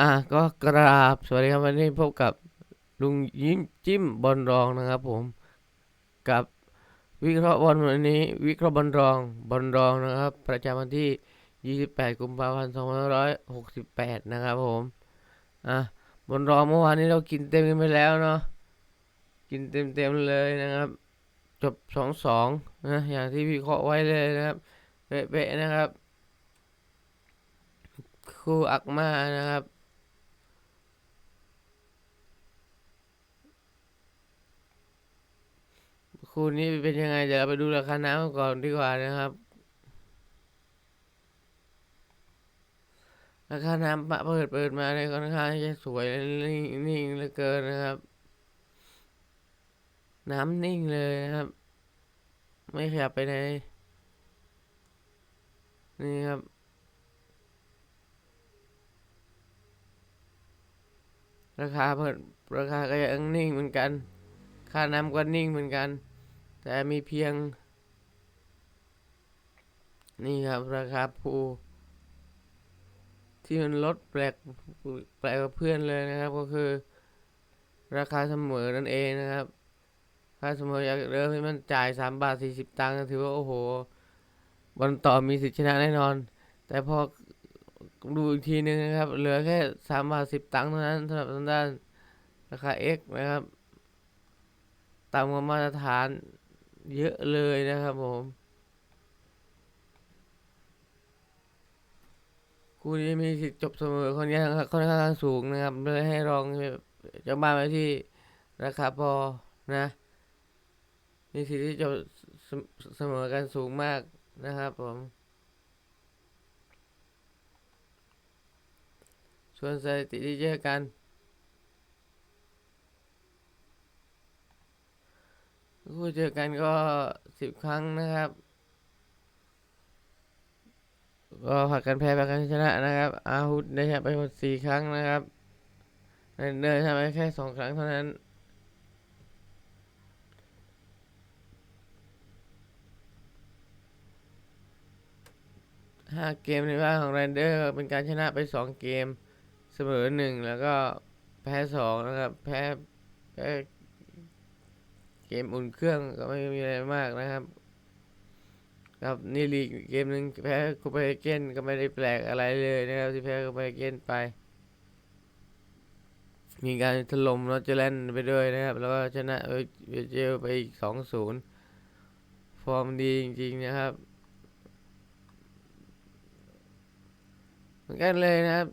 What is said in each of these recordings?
อะก็กราบสวัสดีครับวันนี้พบกับลุงยิ้มจิ้มบอลรองนะครับผมกับวิเคราะห์บอลวันนี้ วิเคราะห์บอลรองบอลรองนะครับ ประจำวันที่ 28 กุมภาพันธ์2568 นะครับผมอะบอลรองเมื่อวานนี้เรากินเต็มกันไปแล้วเนาะกินเต็มเต็มเลยนะครับ จบ 2-2นะอย่างที่วิเคราะห์ไว้เลยนะครับเป๊ะๆนะครับ คู่อักมานะครับ คู่นี้เป็นยังไงเดี๋ยวเราไปดูราคาน้ำก่อนดีกว่านะครับ ราคาน้ำปะเปิดเปิดมาเนี่ยค่อนข้างจะสวยและนิ่งนิ่งเหลือเกินนะครับ น้ำนิ่งเลยนะครับ ไม่ขยับไปไหนนี่ครับราคาเปิดราคาก็ยังนิ่งเหมือนกัน ค่าน้ำก็นิ่งเหมือนกัน แต่มีเพียง นี่ครับราคาภูที่มันลดแปลกแปลกกว่าเพื่อนเลยนะครับ ก็คือ ราคาเสมอนั่นเองนะครับค่าเสมอจากเดิมที่มันจ่ายสามบาทสี่สิบตังค์ถือว่าโอ้โหบอลต่อมีสิทธิชนะแน่นอน แต่พอดูอีกทีนึงนะครับ เหลือแค่สามบาทสิบตังค์เท่านั้นสำหรับทางด้านราคา X นะครับต่ำกว่ามาตรฐาน เยอะเลยนะครับผม คู่นี้มีสิทธิ์จบเสมอคนนี้ค่อนข้างสูงนะครับ เลยให้รองเจ้าบ้านไว้ที่ราคาพอนะ มีสิทธิ์ที่จะเสเสมอกันสูงมากนะครับผม ส่วนสถิติที่เจอกัน คู่เจอกันก็สิบครั้งนะครับ ก็ผัดกันแพ้ผัดกันชนะนะครับ อาฮุดได้ชนะไปหมดสี่ครั้งนะครับเรนเดอร์ชนะไปแค่สองครั้งเท่านั้นห้าเกมในบ้านของเรนเดอร์เป็นการชนะไปสองเกม เสมอหนึ่งแล้วก็แพ้สองนะครับ แพ้แพ้ เกมอุ่นเครื่องก็ไม่มีอะไรมากนะครับ ครับนี่ลีกเกมหนึ่งแพ้คูเปเกนก็ไม่ได้แปลกอะไรเลยนะครับที่แพ้คูเปเกนไป มีการถล่มโรเจอร์แลนด์ไปด้วยนะครับ แล้วก็ชนะเวเจลไปอีกสองศูนย์ฟอร์มดีจริงๆนะครับเหมือนกันเลยนะครับ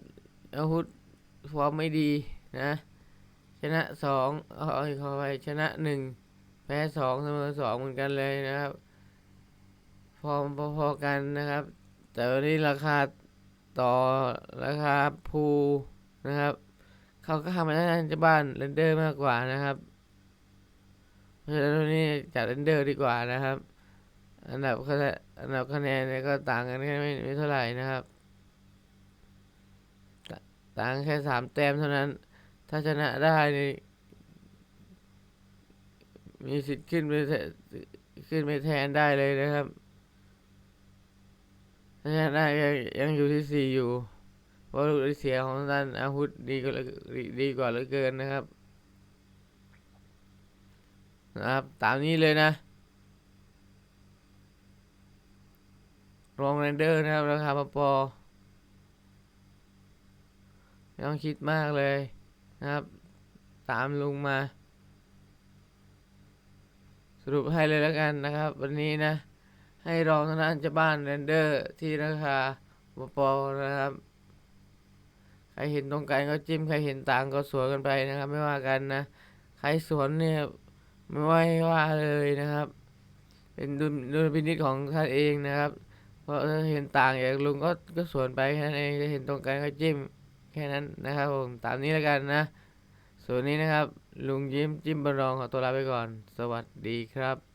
อาวุธฟอร์มไม่ดีนะ ชนะสองเอาเอาขอไปชนะหนึ่ง แพ้สองเสมอสองเหมือนกันเลยนะครับฟอร์มพอๆกันนะครับ แต่วันนี้ราคาต่อราคาภูนะครับ เขาก็ทำมาด้านจะบ้านเรนเดอร์มากกว่านะครับเพราะฉะนั้นวันนี้จัดเรนเดอร์ดีกว่านะครับ อันดับคะแนนอันดับคะแนนเนี่ยก็ต่างกันแค่ไม่ไม่เท่าไหร่นะครับ ต่างแค่สามแต้มเท่านั้น ถ้าชนะได้นี่ มีสิทธิ์ขึ้นไปแทขึ้นไปแทนได้เลยนะครับถ้าชนได้ยังยังอยู่ที่สี่อยู่ เพราะลูกได้เสียของด้านอาวุธดีกว่าดีดีกว่าเหลือเกินนะครับ นะครับ ตามนี้เลยนะรองเรนเดอร์นะครับ ราคาปปอไม่ต้องคิดมากเลยนะครับ ตามลุงมา รุปให้เลยแล้วกันนะครับ วันนี้นะ ให้รองทางด้านเจ้าบ้านเรนเดอร์ที่ราคาปปอนะครับ ใครเห็นตรงกันก็จิ้มใครเห็นต่างก็สวนกันไปนะครับ ไม่ว่ากันนะ ใครสวนเนี่ยไม่ว่าว่าเลยนะครับ เป็นดุลดุลพินิจของท่านเองนะครับ เพราะเห็นต่างอย่างลุงก็ก็สวนไปแค่นั้นเองเห็นตรงกันก็จิ้มแค่นั้นนะครับผมตามนี้แล้วกันนะ ส่วนนี้นะครับ ลุงยิ้มจิ้มบรรองขอตัวลาไปก่อน สวัสดีครับ